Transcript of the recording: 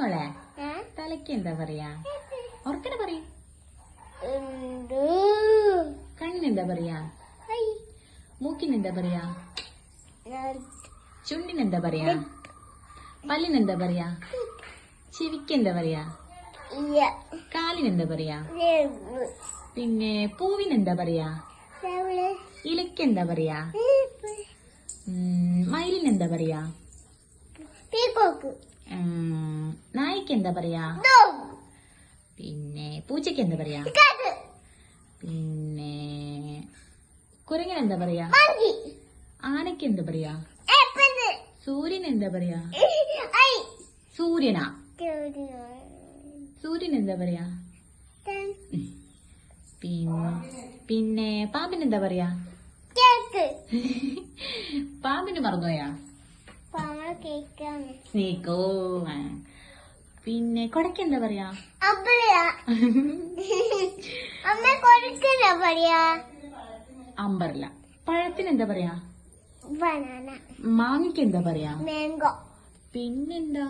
മോളെ? തലയ്ക്ക് എന്താ പറയാ? ഉറക്കനെ പറയും കണ്ണിന് എന്താ പറയാ? മൂക്കിന് എന്താ പറയാ? ചുണ്ടിന് എന്താ പറയാ? പല്ലിന് എന്താ പറയാ? ചെവിക്ക് എന്താ പറയാ? കാലിന് എന്താ പറയാ? പിന്നെ പൂവിന് എന്താ പറയാ? ഇലയ്ക്ക് എന്താ പറയാ? മയിലിനെന്താ പറയാ? ഉം, നായ്ക്ക് എന്താ പറയാ പിന്നെ പൂച്ചയ്ക്ക് എന്താ പറയാ പിന്നെ കുരങ്ങൻ എന്താ പറയാ? ആനയ്ക്ക് എന്താ പറയാ? സൂര്യൻ എന്താ പറയാ? സൂര്യനാ? സൂര്യൻ എന്താ പറയാ പിന്നെ പിന്നെ പാമ്പിന് എന്താ പറയാ പാമ്പിന് മറന്നുപോയാ? സ്നേക്കോ ആ. പിന്നെ കൊടയ്ക്ക് എന്താ പറയാ? അമ്പർല. പഴത്തിന് എന്താ പറയാ? ബനാന. മാങ്ങയ്ക്ക് എന്താ പറയാ? പിന്നെന്താ?